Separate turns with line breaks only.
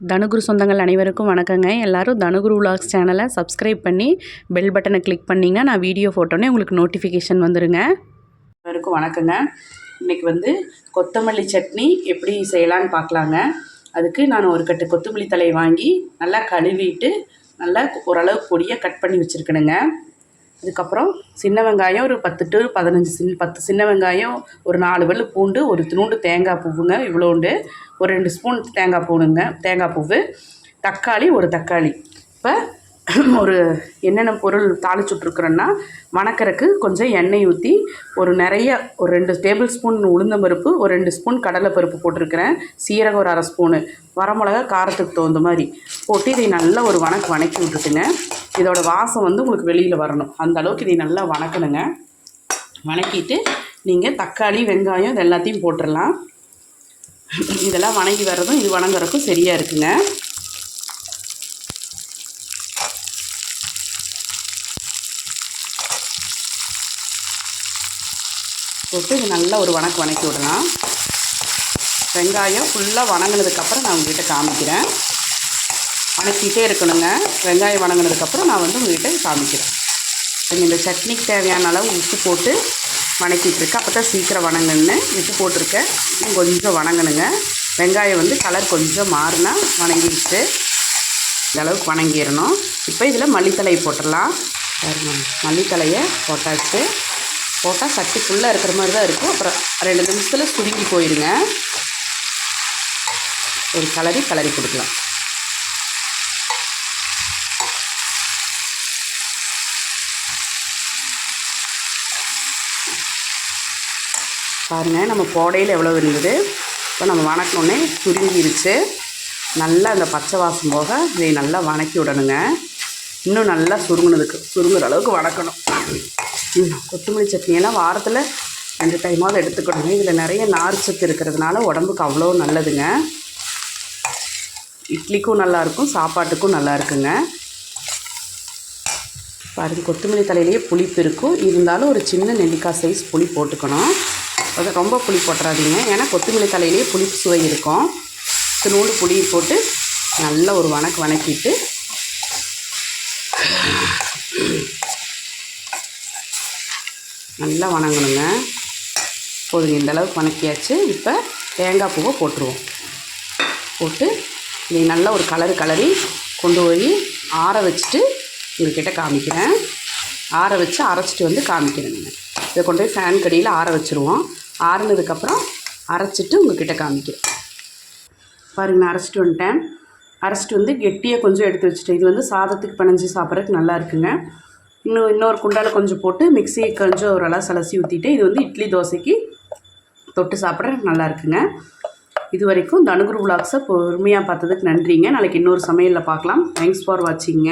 தனுகுரு சொந்தங்கள் அனைவருக்கும் வணக்கங்க. எல்லாரும் தனுகுரு விலாக்ஸ் சேனலை சப்ஸ்கிரைப் பண்ணி பெல் பட்டனை கிளிக் பண்ணிங்கன்னா நான் வீடியோ ஃபோட்டோனே உங்களுக்கு நோட்டிஃபிகேஷன் வந்துடுங்க அனைவருக்கும் வணக்கங்க. இன்றைக்கி வந்து கொத்தமல்லி சட்னி எப்படி செய்யலான்னு பார்க்கலாங்க. அதுக்கு நான் ஒரு கட்டு கொத்தமல்லி தலையை வாங்கி நல்லா கழுவிட்டு நல்லா ஓரளவு பொடியாக கட் பண்ணி வச்சுருக்கணுங்க. அதுக்கப்புறம் சின்ன வெங்காயம் ஒரு பத்து டு பதினஞ்சு சின் பத்து சின்ன வெங்காயம் ஒரு நாலு வெள்ளு பூண்டு ஒரு துணூண்டு தேங்காய் பூவுங்க இவ்வளோண்டு ஒரு ரெண்டு ஸ்பூன் தேங்காய் பூணுங்க தேங்காய் பூவு. தக்காளி ஒரு தக்காளி. இப்போ ஒரு என்னென்ன பொருள் தாளிச்சுட்ருக்குறோன்னா வணக்கறக்கு கொஞ்சம் எண்ணெய் ஊற்றி ஒரு நிறைய ஒரு ரெண்டு டேபிள் ஸ்பூன் உளுந்தம்பருப்பு ஒரு ரெண்டு ஸ்பூன் கடலை பருப்பு போட்டிருக்கிறேன். சீரகம் ஒரு அரை ஸ்பூனு. வரமிளகா காரத்துக்கு தகுந்த மாதிரி போட்டு இதை நல்லா ஒரு வணக்கு வணக்கி விட்டுட்டுங்க. இதோட வாசம் வந்து உங்களுக்கு வெளியில் வரணும். அந்த அளவுக்கு இதை நல்லா வணக்கணுங்க. வணக்கிட்டு நீங்கள் தக்காளி வெங்காயம் இது எல்லாத்தையும் போட்டுடலாம். இதெல்லாம் வணங்கி வர்றதும் இது வணங்குறதுக்கும் சரியாக இருக்குங்க. போட்டு நல்லா ஒரு வணக்கு வணக்கி விடலாம். வெங்காயம் ஃபுல்லாக வணங்கினதுக்கப்புறம் நான் உங்கள்கிட்ட காமிக்கிறேன். வணக்கிட்டே இருக்கணுங்க. வெங்காயம் வணங்கினதுக்கப்புறம் நான் வந்து உங்ககிட்ட காமிக்கிறேன். இந்த சட்னிக்கு தேவையான அளவு உப்பு போட்டு வணக்கிட்டுருக்கேன் அப்போ தான் சீக்கிரம் வணங்கணுன்னு உப்பு போட்டிருக்கேன் கொஞ்சம் வணங்கணுங்க. வெங்காயம் வந்து கலர் கொஞ்சம் மாறினா வணங்கிடுச்சு. இந்த அளவுக்கு வணங்கிடணும். இப்போ இதில் மல்லித்தலையை போட்டுடலாம். மல்லித்தலையை போட்டாச்சு. போட்டால் சட்டி ஃபுல்லாக இருக்கிற மாதிரி தான் இருக்கும். அப்புறம் ரெண்டு நிமிஷத்தில் சுருங்கி போயிடுங்க ஒரு கலரி கலரி கொடுக்கலாம். பாருங்கள் நம்ம போடையில் எவ்வளோ இருந்தது? இப்போ நம்ம வணக்கணுன்னே சுருங்கிருச்சு. நல்லா அந்த பச்சை வாசம் போக இதை நல்லா வணக்கி விடணுங்க. இன்னும் நல்லா சுருங்கினதுக்கு சுருங்குற அளவுக்கு வணக்கணும். கொத்தமல்லி சட்னியெல்லாம் வாரத்தில் ரெண்டு டைமாவது எடுத்துக்கணுங்க. இதில் நிறைய நார் சத்து இருக்கிறதுனால உடம்புக்கு அவ்வளோ நல்லதுங்க. இட்லிக்கும் நல்லாயிருக்கும் சாப்பாட்டுக்கும் நல்லா இருக்குங்க பாருங்க கொத்தமல்லி தலையிலேயே புளிப்பு இருக்கும். இருந்தாலும் ஒரு சின்ன நெல்லிக்காய் சைஸ் புளி போட்டுக்கணும். அது ரொம்ப புளி போட்டுறாதீங்க. ஏன்னா கொத்தமல்லி தலையிலேயே புளிப்பு சுவை இருக்கும். நூறு புளியை போட்டு நல்லா ஒரு வணக்கு வணக்கிட்டு நல்லா வணங்கணுங்க. போதுங்க இந்த அளவுக்கு வணக்கியாச்சு. இப்போ தேங்காய் பூவை போட்டுருவோம். போட்டு இதை நல்லா ஒரு கலரு கலரி கொண்டு போய் ஆற வச்சுட்டு உங்கள்கிட்ட காமிக்கிறேன். ஆற வச்சு அரைச்சிட்டு வந்து காமிக்கிறேங்க. இதை கொண்டு போய் ஃபேன் கடியில் ஆற வச்சுருவோம். ஆறுனதுக்கப்புறம் அரைச்சிட்டு உங்கள்கிட்ட காமிக்கிறேன். பாருங்க நான் அரைச்சிட்டு வந்துட்டேன். அரைச்சிட்டு வந்து கெட்டியாக கொஞ்சம் எடுத்து வச்சுட்டேன். இது வந்து சாதத்துக்கு பிணைஞ்சு சாப்பிட்றதுக்கு நல்லா இருக்குங்க. இன்னும் இன்னொரு குண்டால் கொஞ்சம் போட்டு மிக்ஸியை கொஞ்சம் ஒரு சலசி ஊற்றிட்டு இது வந்து இட்லி தோசைக்கு தொட்டு சாப்பிட்ற நல்லா இருக்குங்க. இது வரைக்கும் தனுகுரு விளாக்ஸை பொறுமையாக பார்த்ததுக்கு நன்றிங்க. நாளைக்கு இன்னொரு சமையலில் பார்க்கலாம். Thanks for வாட்சிங்க